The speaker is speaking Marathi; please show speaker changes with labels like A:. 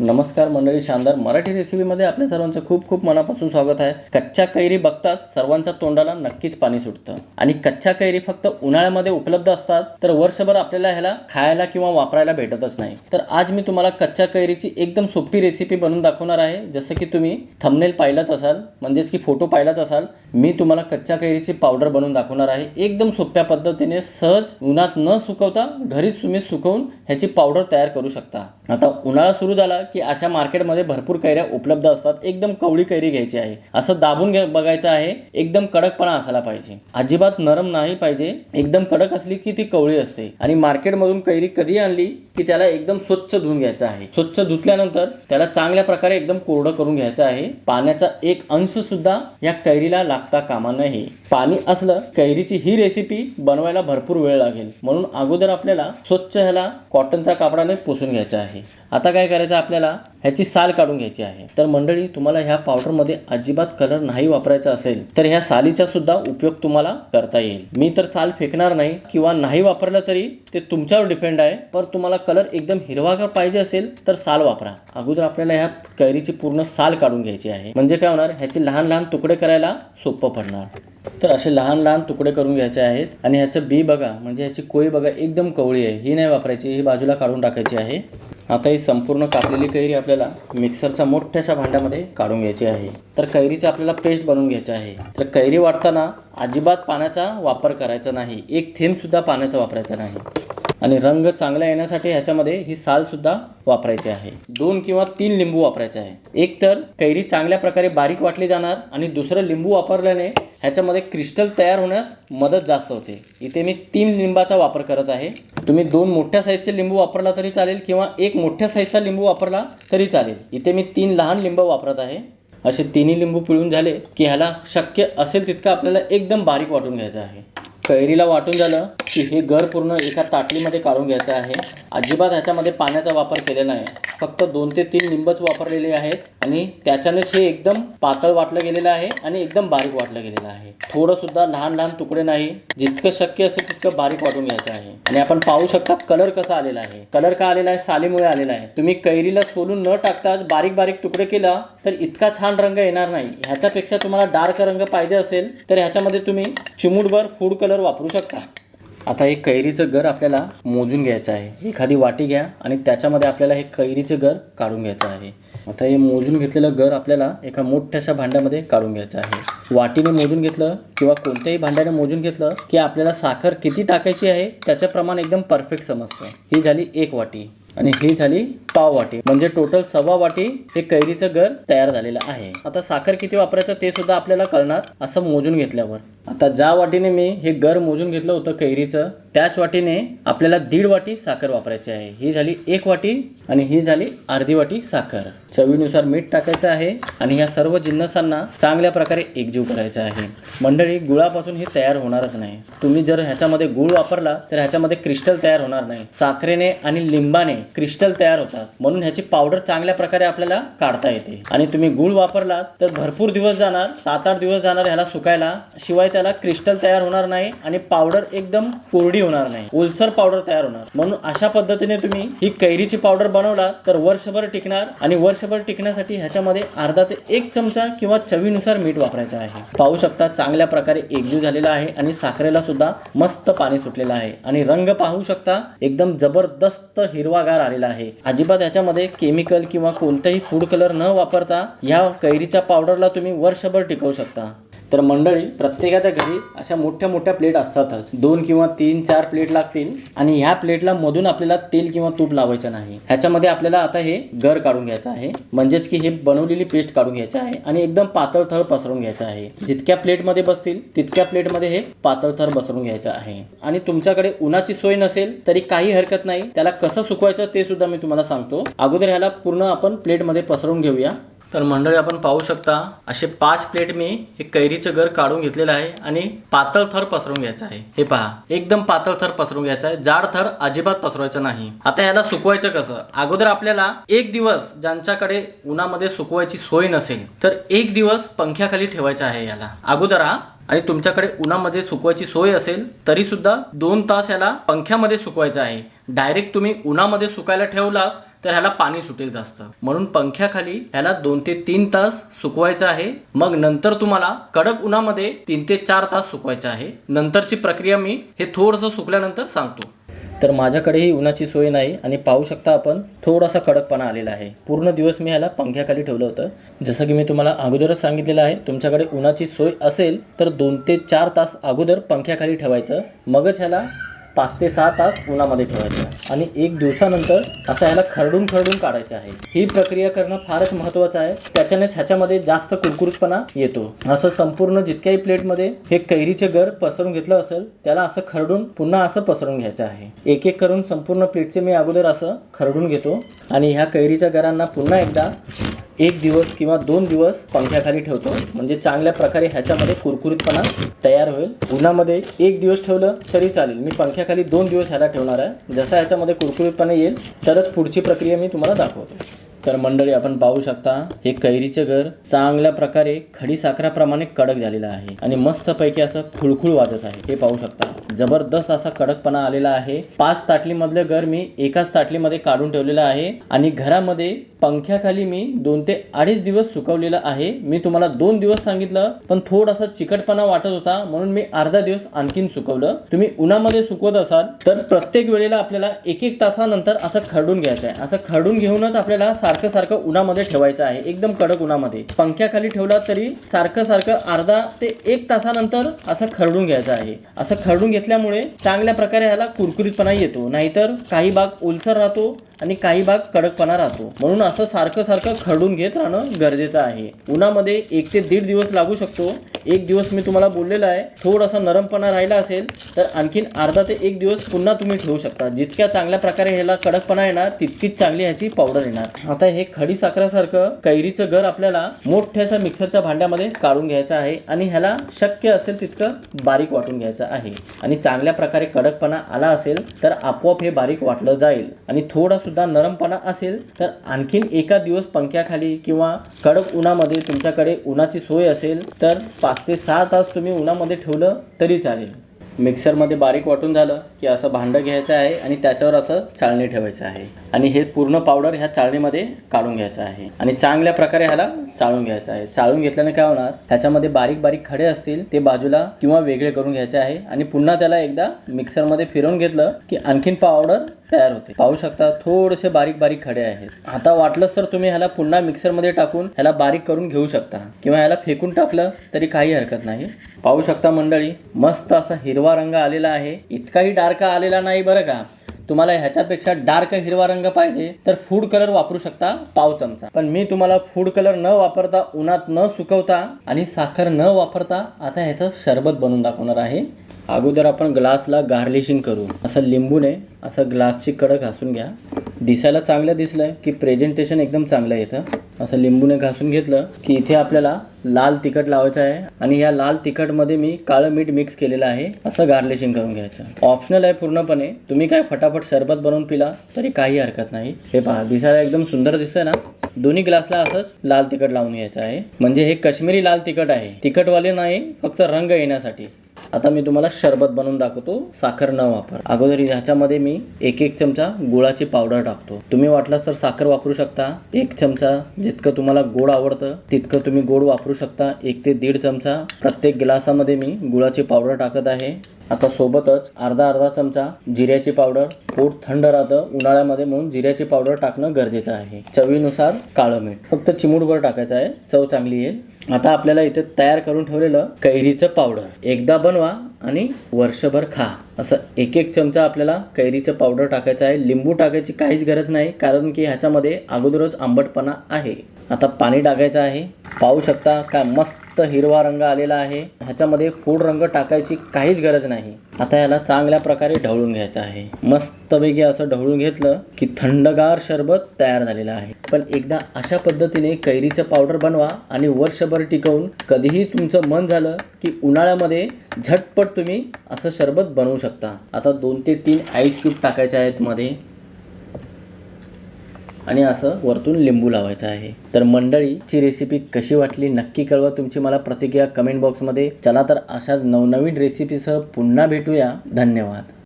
A: नमस्कार मंडळी शानदार मराठी रेसिपीमध्ये आपल्या सर्वांचं खूप खूप मनापासून स्वागत आहे. कच्च्या कैरी बघतात सर्वांच्या तोंडाला नक्कीच पाणी सुटतं. आणि कच्च्या कैरी फक्त उन्हाळ्यामध्ये उपलब्ध असतात तर वर्षभर आपल्याला ह्याला खायला किंवा वापरायला भेटतच नाही. तर आज मी तुम्हाला कच्च्या कैरीची एकदम सोपी रेसिपी बनवून दाखवणार आहे. जसं की तुम्ही थंबनेल पाहिलाच असाल म्हणजेच की फोटो पाहिलाच असाल मी तुम्हाला कच्च्या कैरीची पावडर बनवून दाखवणार आहे. एकदम सोप्या पद्धतीने सहज उन्हात न सुकवता घरीच तुम्ही सुकवून ह्याची पावडर तयार करू शकता. आता उन्हाळा सुरू झाला की अशा मार्केटमध्ये भरपूर कैऱ्या उपलब्ध असतात. एकदम कवळी कैरी घ्यायची आहे. असं दाबून बघायचं आहे एकदम कडकपणा असायला पाहिजे. अजिबात नरम नाही पाहिजे. एकदम कडक असली की ती कवळी असते. आणि मार्केटमधून कैरी कधी आणली की त्याला एकदम स्वच्छ धुवून घ्यायचं आहे. स्वच्छ धुतल्यानंतर त्याला चांगल्या प्रकारे एकदम कोरडं करून घ्यायचं आहे. पाण्याचा एक अंश सुद्धा या कैरीला लागता कामा नये. पाणी असलं कैरीची ही रेसिपी बनवायला भरपूर वेळ लागेल. म्हणून अगोदर आपल्याला स्वच्छ ह्याला कॉटनच्या कापडाने पुसून घ्यायचं आहे. आता काय करायचं आपल्याला? ह्याची साल काढून घ्यायची आहे. तर मंडळी तुम्हाला ह्या पावडरमध्ये अजिबात कलर नाही वापरायचा असेल तर ह्या सालीचा सुद्धा उपयोग तुम्हाला करता येईल. मी तर साल फेकणार नाही किंवा नाही वापरलं तरी ते तुमच्यावर डिपेंड आहे. पर तुम्हाला कलर एकदम हिरवागार पाहिजे असेल तर साल वापरा. अगोदर आपल्याला ह्या कैरीची पूर्ण साल काढून घ्यायची आहे. म्हणजे काय होणार? ह्याचे लहान लहान तुकडे करायला सोपं पडणार. तर असे लहान लहान तुकडे करून घ्यायचे आहेत. आणि ह्याचं बी बघा म्हणजे ह्याची कोळी बघा एकदम कवळी आहे. ही नाही वापरायची ही बाजूला काढून टाकायची आहे. आता ही संपूर्ण कापलेली कैरी आपल्याला मिक्सरच्या मोठ्याशा भांड्यामध्ये काढून घ्यायची आहे. तर कैरीची आपल्याला पेस्ट बनवून घ्यायची आहे. तर कैरी वाटताना अजिबात पाण्याचा वापर करायचा नाही. एक थेंब सुद्धा पाण्याचा वापरायचा नाही. आणि रंग चांगला येण्यासाठी ह्याच्यामध्ये ही साल सुद्धा वापरायची आहे. दोन किंवा तीन लिंबू वापरायचे आहे. एक तर कैरी चांगल्या प्रकारे बारीक वाटली जाणार आणि दुसरं लिंबू वापरल्याने ह्याच्यामध्ये क्रिस्टल तयार होण्यास मदत जास्त होते. इथे मी तीन लिंबाचा वापर करत आहे. तुम्ही दोन मोठ्या साईजचे लिंबू वापरला तरी चालेल किंवा एक मोठ्या साईजचा लिंबू वापरला तरी चालेल. इथे मी तीन लहान लिंब वापरत आहे. असे तिन्ही लिंबू पिळून झाले की ह्याला शक्य असेल तितकं आपल्याला एकदम बारीक वाटून घ्यायचं आहे. कैरीला वाटून झालं की हे घर पूर्ण एका ताटलीमध्ये काढून घ्यायचं आहे. अजिबात ह्याच्यामध्ये पाण्याचा वापर केलेला नाही. फक्त दोन ते तीन लिंबच वापरलेले आहेत आणि त्याच्यानेच हे एकदम पातळ वाटलं गेलेलं आहे आणि एकदम बारीक वाटलं गेलेलं आहे. थोडंसुद्धा लहान लहान तुकडे नाही जितकं शक्य असेल तितकं बारीक वाटून घ्यायचं आहे. आणि आपण पाहू शकता कलर कसा आलेला आहे. कलर का आलेला आहे? सालीमुळे आलेला आहे. तुम्ही कैरीला सोलून न टाकताच बारीक बारीक तुकडे केला तर इतका छान रंग येणार नाही. ह्याच्यापेक्षा तुम्हाला डार्क रंग पाहिजे असेल तर ह्याच्यामध्ये तुम्ही चिमूटभर फूड कलर वापरू शकता. आता हे कैरीचं गर आपल्याला मोजून घ्यायचं आहे. एखादी वाटी घ्या आणि त्याच्यामध्ये आपल्याला हे कैरीचं गर काढून घ्यायचं आहे. आता हे मोजून घेतलेलं गर आपल्याला एका मोठ्याशा भांड्यामध्ये काढून घ्यायचं आहे. वाटीने मोजून घेतलं किंवा कोणत्याही भांड्याने मोजून घेतलं की आपल्याला साखर किती टाकायची आहे त्याचं प्रमाण एकदम परफेक्ट समजतं. ही झाली एक वाटी आणि ही झाली पाव वाटी. म्हणजे टोटल सव्वा वाटी हे कैरीचं घर तयार झालेलं आहे. आता साखर किती वापरायचं ते सुद्धा आपल्याला कळणार असं मोजून घेतल्यावर. आता ज्या वाटीने मी हे गर मोजून घेतलं होतं कैरीचं त्याच वाटीने आपल्याला दीड वाटी साखर वापरायची आहे. ही झाली एक वाटी आणि ही झाली अर्धी वाटी साखर. चवीनुसार मीठ टाकायचं आहे आणि ह्या सर्व जिन्नसांना चांगल्या प्रकारे एकजीव करायचा आहे. मंडळी गुळापासून हे तयार होणारच नाही. तुम्ही जर ह्याच्यामध्ये गुळ वापरला तर ह्याच्यामध्ये क्रिस्टल तयार होणार नाही. साखरेने आणि लिंबाने क्रिस्टल तयार होतात. म्हणून ह्याची पावडर चांगल्या प्रकारे आपल्याला काढता येते. आणि तुम्ही गुळ वापरलात तर भरपूर दिवस जाणार सात आठ दिवस जाणार ह्याला सुकायला. शिवाय त्याला क्रिस्टल तयार होणार नाही आणि पावडर एकदम कोरडी होणार नाही. ओलसर पावडर तयार होणार. म्हणून अशा पद्धतीने तुम्ही ही कैरीची पावडर बनवला तर वर्षभर टिकणार आणि वर्षभर टिकण्यासाठी ह्याच्यामध्ये अर्धा ते एक चमचा किंवा चवीनुसार मीठ वापरायचं आहे. पाहू शकता चांगल्या प्रकारे एकजीव झालेला आहे आणि साखरेला सुद्धा मस्त पाणी सुटलेलं आहे. आणि रंग पाहू शकता एकदम जबरदस्त हिरवागार आलेला आहे. अजिबात ह्याच्यामध्ये केमिकल किंवा कोणताही फूड कलर न वापरता ह्या कैरीच्या पावडरला तुम्ही वर्षभर टिकवू शकता. तर मंडळी प्रत्येकाच्या घरी अशा मोठ्या मोठ्या प्लेट असतातच. दोन किंवा तीन चार प्लेट लागतील आणि ह्या प्लेटला मधून आपल्याला तेल किंवा तूप लावायचं नाही. ह्याच्यामध्ये आपल्याला आता हे गर काढून घ्यायचं आहे. म्हणजेच की हे बनवलेली पेस्ट काढून घ्यायचं आहे आणि एकदम पातळ थर पसरून घ्यायचं आहे. जितक्या प्लेटमध्ये बसतील तितक्या प्लेटमध्ये हे पातळ थर पसरून घ्यायचं आहे. आणि तुमच्याकडे उन्हाची सोय नसेल तरी काही हरकत नाही. त्याला कसं सुकवायचं ते सुद्धा मी तुम्हाला सांगतो. अगोदर ह्याला पूर्ण आपण प्लेटमध्ये पसरवून घेऊया. तर मंडळी आपण पाहू शकता असे पाच प्लेट मी हे कैरीचं घर काढून घेतलेलं आहे आणि पातळ थर पसरून घ्यायचं आहे. हे पहा एकदम पातळ थर पसरून घ्यायचा आहे. जाड थर अजिबात पसरवायचं नाही. आता याला सुकवायचं कसं? अगोदर आपल्याला एक दिवस ज्यांच्याकडे उन्हामध्ये सुकवायची सोय नसेल तर एक दिवस पंख्याखाली ठेवायचा आहे याला अगोदर हा आणि तुमच्याकडे उन्हामध्ये सुकवायची सोय असेल तरी सुद्धा दोन तास याला पंख्यामध्ये सुकवायचं आहे. डायरेक्ट तुम्ही उन्हामध्ये सुकायला ठेवला तर ह्याला पाणी सुटेल जास्त. म्हणून पंख्याखाली ह्याला दोन ते तीन तास सुकवायचं आहे. मग नंतर तुम्हाला कडक उन्हामध्ये तीन ते चार तास सुकवायचं आहे. नंतरची प्रक्रिया मी हे थोडंसं सुकल्यानंतर सांगतो. तर माझ्याकडेही उन्हाची सोय नाही आणि पाहू शकता आपण थोडासा कडकपणा आलेला आहे. पूर्ण दिवस मी ह्याला पंख्याखाली ठेवलं होतं. जसं की मी तुम्हाला अगोदरच सांगितलेलं आहे तुमच्याकडे उन्हाची सोय असेल तर दोन ते चार तास अगोदर पंख्याखाली ठेवायचं. मगच ह्याला पाच ते सहा तास उन्हामध्ये ठेवायचं. आणि एक दिवसानंतर असं ह्याला खरडून खरडून काढायचं आहे. ही प्रक्रिया करणं फारच महत्त्वाचं आहे. त्याच्यानेच ह्याच्यामध्ये जास्त कुरकुरपणा येतो. असं संपूर्ण जितक्याही प्लेटमध्ये हे कैरीचे गर पसरून घेतलं असेल त्याला असं खरडून पुन्हा असं पसरून घ्यायचं आहे. एक एक करून संपूर्ण प्लेटचे मी अगोदर असं खरडून घेतो. आणि ह्या कैरीच्या गरांना पुन्हा एकदा एक दिवस किंवा दोन दिवस पंख्याखाली ठेवतो. म्हणजे चांगल्या प्रकारे ह्याच्यामध्ये कुरकुरीतपणा तयार होईल. उन्हामध्ये एक दिवस ठेवलं तरी चालेल. मी पंख्याखाली दोन दिवस ह्याला ठेवणार आहे. जसा ह्याच्यामध्ये कुरकुरीतपणा येईल तरच पुढची प्रक्रिया मी तुम्हाला दाखवतो. तर मंडळी आपण पाहू शकता हे कैरीचे घर चांगल्या प्रकारे खडी साखराप्रमाणे कडक झालेलं आहे आणि मस्तपैकी असं खुळखुळ वाजत आहे. हे पाहू शकता. जबरदस्त असा कडकपणा आलेला आहे. पाच ताटलीमधलं घर मी एकाच ताटलीमध्ये काढून ठेवलेलं आहे आणि घरामध्ये पंख्याखाली मी दोन ते अडीच दिवस सुकवलेलं आहे. मी तुम्हाला दोन दिवस सांगितलं पण थोडासा चिकटपणा वाटत होता म्हणून मी अर्धा दिवस आणखीन सुकवलं. तुम्ही उन्हामध्ये सुकवत असाल तर प्रत्येक वेळेला आपल्याला एक एक तासानंतर असं खरडून घ्यायचं आहे. असं खरडून घेऊनच आपल्याला सारखं सारखं उन्हामध्ये ठेवायचं आहे. एकदम कडक उन्हामध्ये. पंख्याखाली ठेवला तरी सारखं सारखं अर्धा ते एक तासानंतर असं खरडून घ्यायचं आहे. असं खरडून घेतल्यामुळे चांगल्या प्रकारे ह्याला कुरकुरीतपणा येतो. नाहीतर काही भाग ओलसर राहतो आणि काही भाग कडकपणा राहतो. म्हणून असं सारखं सारखं खरडून घेत राहणं गरजेचं आहे. उन्हामध्ये एक ते दीड दिवस लागू शकतो. एक दिवस मी तुम्हाला बोललेलं आहे थोडासा नरमपणा राहिला असेल तर आणखीन अर्धा ते एक दिवस पुन्हा तुम्ही ठेवू शकता. जितक्या चांगल्या प्रकारे ह्याला कडकपणा येणार तितकीच चांगली ह्याची पावडर येणार. आता हे खडी साखरासारखं कैरीचं घर आपल्याला मोठ्याशा मिक्सरच्या भांड्यामध्ये काढून घ्यायचं आहे आणि ह्याला शक्य असेल तितकं बारीक वाटून घ्यायचं आहे. आणि चांगल्या प्रकारे कडकपणा आला असेल तर आपोआप हे बारीक वाटलं जाईल. आणि थोडा सुद्धा नरमपणा असेल तर आणखीन एका दिवस पंख्याखाली किंवा कडक उन्हामध्ये तुमच्याकडे उन्हाची सोय असेल तर पाच ते सहा तास तुम्ही उन्हामध्ये ठेवलं तरी चालेल. मिक्सरमध्ये बारीक वाटून झालं की असं भांडं घ्यायचं आहे आणि त्याच्यावर असं चाळणी ठेवायचं आहे. आणि हे पूर्ण पावडर ह्या चाळणीमध्ये काढून घ्यायचं आहे. आणि चांगल्या प्रकारे ह्याला चाळून घ्यायचं आहे. चाळून घेतल्याने काय होणार? ह्याच्यामध्ये बारीक बारीक खडे असतील ते बाजूला किंवा वेगळे करून घ्यायचे आहे. आणि पुन्हा त्याला एकदा मिक्सरमध्ये फिरवून घेतलं की आणखीन पावडर तयार होते. पाहू शकता थोडेसे बारीक बारीक खडे आहेत. आता वाटलंच तर तुम्ही ह्याला पुन्हा मिक्सरमध्ये टाकून ह्याला बारीक करून घेऊ शकता. किंवा ह्याला फेकून टाकलं तरी काही हरकत नाही. पाहू शकता मंडळी मस्त असा हिरवा रंग आलेला आहे. इतकाही डार्क आलेला नाही बरं का? तुम्हाला ह्याच्यापेक्षा डार्क हिरवा रंग पाहिजे तर फूड कलर वापरू शकता पाव चमचा. पण मी तुम्हाला फूड कलर न वापरता उन्हात न सुकवता आणि साखर न वापरता आता ह्याचं शरबत बनवून दाखवणार आहे. अगोदर आपण ग्लासला गार्लिशिंग करू. असं लिंबूने असं ग्लासची कडक घासून घ्या. दिसायला चांगलं दिसलं की प्रेझेंटेशन एकदम चांगलं येतं असं लिंबूने घासून घेतलं की इथे आपल्याला लाल तिखट लावायचं आहे. आणि ह्या लाल तिखटमध्ये मी काळं मीठ मिक्स केलेलं आहे. असं गार्लिशिंग करून घ्यायचं. ऑप्शनल आहे पूर्णपणे. तुम्ही काय फटाफट सरबत बनवून पिला तरी काही हरकत नाही. हे पहा दिसायला एकदम सुंदर दिसतंय ना? दोन्ही ग्लासला असंच लाल तिखट लावून घ्यायचं आहे. म्हणजे हे कश्मीरी लाल तिखट आहे. तिखटवाले नाही फक्त रंग येण्यासाठी. आता मी तुम्हाला शरबत बनवून दाखवतो. साखर न वापर. अगोदर ह्याच्यामध्ये मी एक एक चमचा गुळाची पावडर टाकतो. तुम्ही वाटलास तर साखर वापरू शकता. एक चमचा जितकं तुम्हाला गोड आवडतं तितकं तुम्ही गोड वापरू शकता. एक ते दीड चमचा. प्रत्येक ग्लासामध्ये मी गुळाची पावडर टाकत आहे. आता सोबतच अर्धा अर्धा चमचा जिऱ्याची पावडर. पोट थंड राहतं. उन्हाळ्यामध्ये म्हणून जिऱ्याची पावडर टाकणं गरजेचं आहे. चवीनुसार काळं मीठ. फक्त चिमूटभर टाकायचं आहे. चव चांगली येईल. आता आपल्याला इथे तयार करून ठेवलेलं कैरीचं पावडर एकदा बनवा आणि वर्षभर खा. असं एक एक चमचा आपल्याला कैरीचं पावडर टाकायचं आहे. लिंबू टाकायची काहीच गरज नाही कारण की ह्याच्यामध्ये अगोदरच आंबटपणा आहे. आता पाणी टाकायचं आहे. पाहू शकता काय मस्त हिरवा रंग आलेला आहे. ह्याच्यामध्ये फूड रंग टाकायची काहीच गरज नाही. आता याला चांगल्या प्रकारे ढवळून घ्यायचं आहे. मस्तपैकी असं ढवळून घेतलं की थंडगार शरबत तयार झालेलं आहे. पण एकदा अशा पद्धतीने कैरीचं पावडर बनवा आणि वर्षभर टिकवून कधीही तुमचं मन झालं की उन्हाळ्यामध्ये झटपट तुम्ही असं सरबत बनवू शकता. आता दोन ते तीन आईस क्यूब टाकायचे आहेत मध्ये. आणि असं वरतून लिंबू लावायचं आहे. तर मंडळीची रेसिपी कशी वाटली नक्की कळवा. तुमची मला प्रतिक्रिया कमेंट बॉक्समध्ये चला तर अशाच नवनवीन रेसिपीसह पुन्हा भेटूया. धन्यवाद.